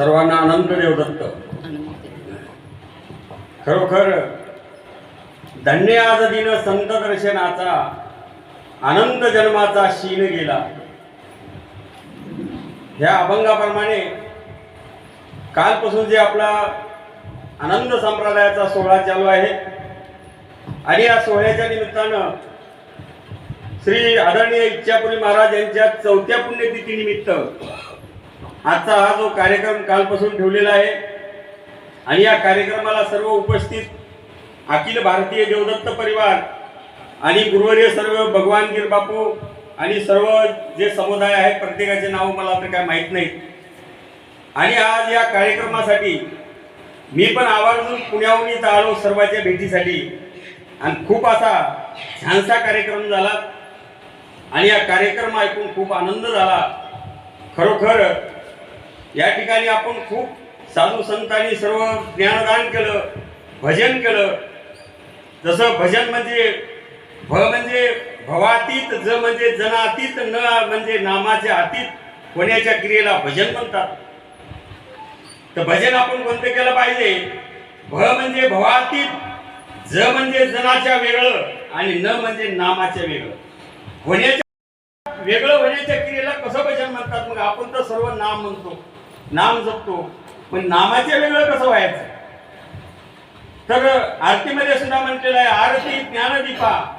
सर्वांना आनंद देवदत्त खरोखर धन्य आज दिन संत दर्शनाचा आनंद जन्माचा शीन गेला. ह्या अभंगाप्रमाणे कालपासून जे आपला आनंद संप्रदायाचा सोहळा चालू आहे आणि या सोहळ्याच्या निमित्तानं श्री आदरणीय इच्छापुरी महाराज यांच्या चौथ्या पुण्यतिथी निमित्त आजचा हा जो कार्यक्रम कालपासून ठेवलेला आहे आणि या कार्यक्रमाला सर्व उपस्थित अखिल भारतीय देवदत्त परिवार आणि गुरुवर्य सर्व भगवान गिर बापू आणि सर्व जे समुदाय आहेत प्रत्येकाचे नाव मला तर काय माहीत नाही. आणि आज या कार्यक्रमासाठी मी पण आवर्जून पुण्याहून इथं आलो सर्वांच्या भेटीसाठी. आणि खूप असा छानसा कार्यक्रम झाला. आणि या कार्यक्रम ऐकून खूप आनंद झाला. खरोखर या ठिकाणी आपण खूप साधू संतांनी सर्व ज्ञानदान केलं भजन केलं. जसं भजन म्हणजे भ म्हणजे भवातीत ज म्हणजे जनातीत न म्हणजे नामाच्या अतीत होण्याच्या क्रियेला भजन म्हणतात. तर भजन आपण कोणतं केलं पाहिजे? भ म्हणजे भवातीत ज म्हणजे जनाच्या वेगळं आणि न म्हणजे नामाच्या वेगळं. होण्याच्या वेगळं होण्याच्या क्रियेला कसं भजन म्हणतात? मग आपण तर सर्व नाम म्हणतो. नाम जपतो पण नामाच्या वेगळं कसं व्हायचं? तर आरतीमध्ये सुद्धा म्हटलेलं आहे आरती ज्ञानदीपा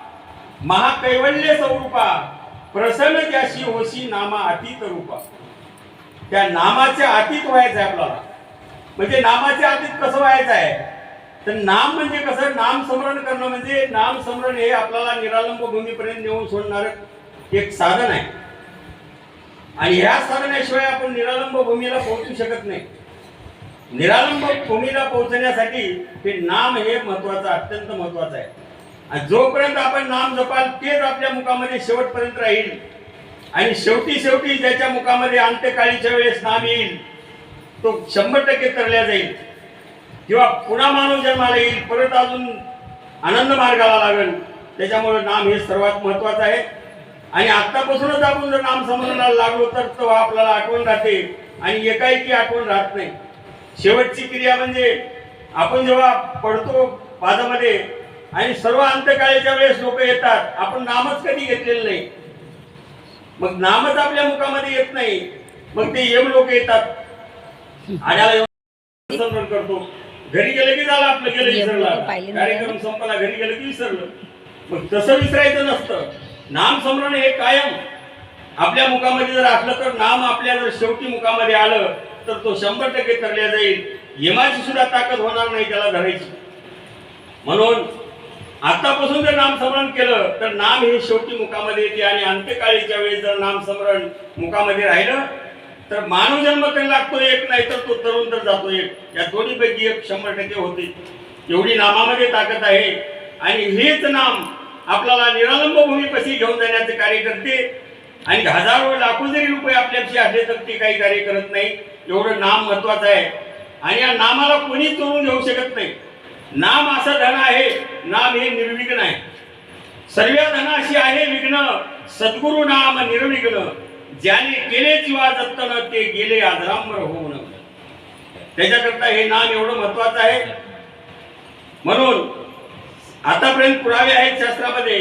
महाकैवल्य स्वरूपा प्रसन्न ज्याशी होशी नामा अतीत रूपा. त्या नामाच्या अतीत व्हायचं आहे आपल्याला. म्हणजे नामाच्या अतीत कसं व्हायचं आहे? तर नाम म्हणजे कसं? नाम स्मरण करणं म्हणजे नाम स्मरण हे आपल्याला निरालंब भूमीपर्यंत नेऊन सोडणारं एक साधन आहे. आणि ह्या साधनाशिवाय आपण निरालंब भूमीला पोहोचू शकत नाही. निरालंब भूमीला पोहोचण्यासाठी हे नाम हे महत्वाचं अत्यंत महत्वाचं आहे. आणि जोपर्यंत आपण नाम जपाल तेच आपल्या मुखामध्ये शेवटपर्यंत राहील. आणि शेवटी शेवटी ज्याच्या मुखामध्ये अंत्यकाळीच्या वेळेस नाम येईल तो शंभर टक्के तरल्या जाईल. किंवा पुन्हा मानव जन्माला येईल परत अजून आनंद मार्गाला लागेल. त्याच्यामुळे नाम हे सर्वात महत्वाचं आहे. आणि आत्तापासूनच आपण जर नाम समजण्याला लागलो तर तो आपल्याला आठवण राहते आणि एकाएकी आठवण राहत नाही. शेवटची क्रिया म्हणजे आपण जेव्हा पडतो पादामध्ये आणि सर्व अंत्यकाळीच्या वेळेस लोक येतात आपण नामच कधी घेतलेलं नाही. मग नामच आपल्या मुखामध्ये येत नाही. मग ते येम लोक येतात. आड्याला करतो. घरी गेलं की झालं आपलं गेलं विसरला. कार्यक्रम संपला घरी गेलं की विसरलं. मग तसं विसरायचं नसतं. नाम स्मरण हे कायम. आपल्या मुखामध्ये जर असलं तर नाम आपल्या जर शेवटी मुखामध्ये आलं तर तो शंभर टक्के तरल्या जाईल. यमाची सुद्धा ताकद होणार नाही त्याला धरायची. म्हणून आतापासून जर नाम स्मरण केलं तर नाम हे शेवटी मुखामध्ये येते आणि अंत्यकाळीच्या वेळेस जर नाम स्मरण मुखामध्ये राहिलं तर मानव जन्म तर लागतो एक नाही तर तो तरुण तर जातो एक. या दोन्हीपैकी एक शंभर टक्के होते. एवढी नामामध्ये ताकद आहे. आणि हेच नाम आपल्याला निरालंब भूमीपाशी घेऊन जाण्याचे कार्य करते. आणि हजारो लाखो जरी रुपये आपल्याशी असले तर ते काही कार्य करत नाही. एवढं नाम महत्वाचं आहे. आणि या नामाला कोणी तोडून घेऊ शकत नाही. नाम असं धन आहे नाम हे निर्विघ्न आहे. सर्व धनाशी आहे विघ्न सद्गुरु नाम निर्विघ्न. ज्याने केले जीवा जत्तन ते गेले आदरांबर होऊन. त्याच्याकरता हे नाम एवढं महत्वाचं आहे. म्हणून आतापर्यंत पुरावे आहेत शास्त्रामध्ये.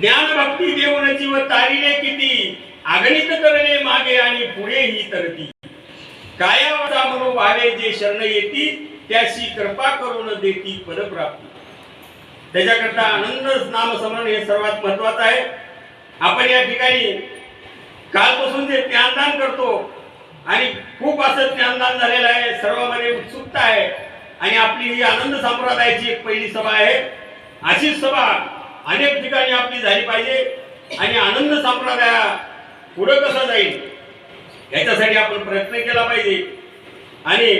ज्ञान भक्ती देऊन जीव तारीने किती आगणित करणे मागे आणि पुढे ही तरती. कायावता म्हणून भावे जे शरण येती त्याशी कृपा करून देती पदप्राप्ती त्याच्याकरता आनंद नामस्मरण हे सर्वात महत्वाचं आहे. आपण या ठिकाणी कालपासून जे ज्ञानदान करतो आणि खूप असं ज्ञानदान झालेलं आहे सर्वांमध्ये उत्सुकता आहे आणि आपली ही आनंद संप्रदायाची एक पहिली सभा आहे. अशी सभा अनेक ठिकाणी आपली झाली पाहिजे आणि आनंद संप्रदाय पुढं कसं जाईल याच्यासाठी आपण प्रयत्न केला पाहिजे. आणि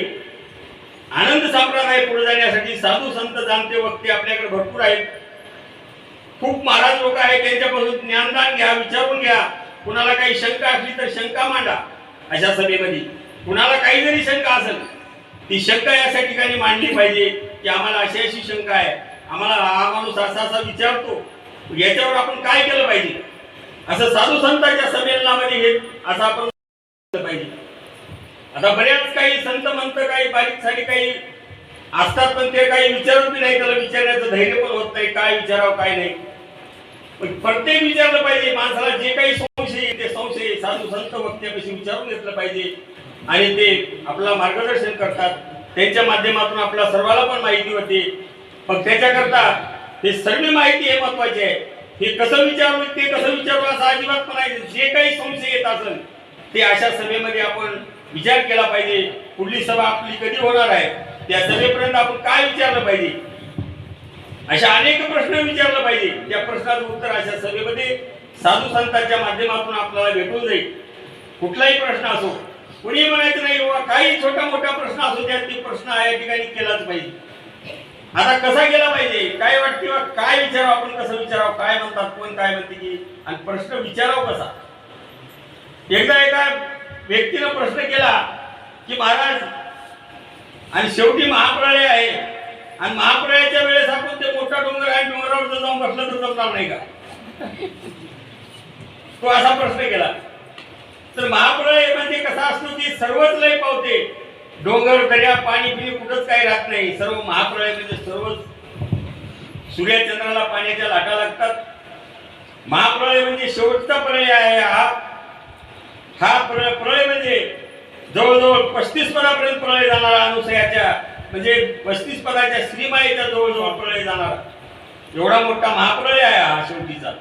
आनंद संप्रदाय पुढे जाण्यासाठी साधू संत जाणते वक्ते आपल्याकडे भरपूर आहेत. खूप महाराज लोक आहेत त्यांच्यापासून ज्ञानदान घ्या विचारून घ्या. कुणाला काही शंका असली तर शंका मांडा. अशा सभेमध्ये कुणाला काही जरी शंका असेल ती शंका याच्या ठिकाणी मांडली पाहिजे की आम्हाला अशी अशी शंका आहे. आम्हाला हा माणूस असा असा विचारतो. याच्यावर आपण काय केलं पाहिजे? असं साधू संतांच्या संमेलनामध्ये हे असं आपण केलं पाहिजे. आता बऱ्याच काही संत मंत काही बारीक सारी काही असतात पण ते काही विचारत बी नाही त्याला विचारण्याचं धैर्य पण होत नाही. काय विचारावं काय नाही. पण प्रत्येक विचारलं पाहिजे. माणसाला जे काही संशय ते संशय साधू संत वक्त्यापेक्षा विचारून घेतलं पाहिजे. आणि ते आपला मार्गदर्शन करतात. त्यांच्या माध्यमातून आपल्या सर्वाला पण माहिती होते. पण त्याच्याकरता हे सर्व माहिती हे महत्वाची आहे. हे कसं विचारू ते कसं विचारू असं अजिबात पण आहे. जे काही संशय येत असेल ते अशा सभेमध्ये आपण विचार केला पाहिजे. पुढली सभा आपली कधी होणार आहे? त्या सभेपर्यंत आपण काय विचारलं पाहिजे? अशा अनेक प्रश्न विचारलं पाहिजे. त्या प्रश्नाचं उत्तर अशा सभेमध्ये साधू संतांच्या माध्यमातून आपल्याला भेटून जाईल. कुठलाही प्रश्न असो कुणी म्हणायचं नाही बाबा काही छोटा मोठा प्रश्न असो त्या ते प्रश्न या ठिकाणी केलाच पाहिजे. आता कसा गेला पाहिजे? काय वाटते काय विचारावं? आपण कसं विचारावं? काय म्हणतात? कोण काय म्हणते की? आणि प्रश्न विचारावं कसा? एकदा एका व्यक्तीनं प्रश्न केला की महाराज आणि शेवटी महाप्रळय आहे. आणि महाप्रळयाच्या वेळेस आपण ते मोठा डोंगर आहे डोंगरावर जाऊन बसलं तर जमणार नाही का? तो असा प्रश्न केला. तर महाप्रळय म्हणजे कसा असतो की सर्वच लय पावते. डोंगर दर्या पाणी पिणी कुठंच काही राहत नाही. सर्व महाप्रलयामध्ये सर्व सर्वच सूर्यचंद्राला पाण्याच्या लाटा लागतात. महाप्रलय म्हणजे शेवटचा प्रलय आहे हा. हा प्रलय प्रलय म्हणजे जवळजवळ पस्तीस पदापर्यंत प्रलय जाणारा अनुसयाच्या म्हणजे पस्तीस पदाच्या श्रीमाईच्या जवळजवळ प्रलय जाणारा. एवढा मोठा महाप्रलय आहे हा शेवटीचा.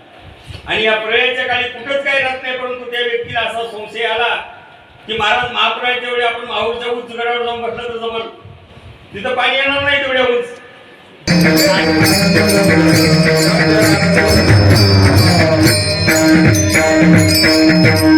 आणि या प्रलयाच्या काळी कुठंच काही राहत नाही परंतु त्या व्यक्तीला असा संशय आला की महाराज महाप्रलयाच्या तेवढे आपण माहूरच्या उंच गडावर जाऊन बसलं तर जमल तिथं पाणी येणार नाही तेवढ्या उंच Thank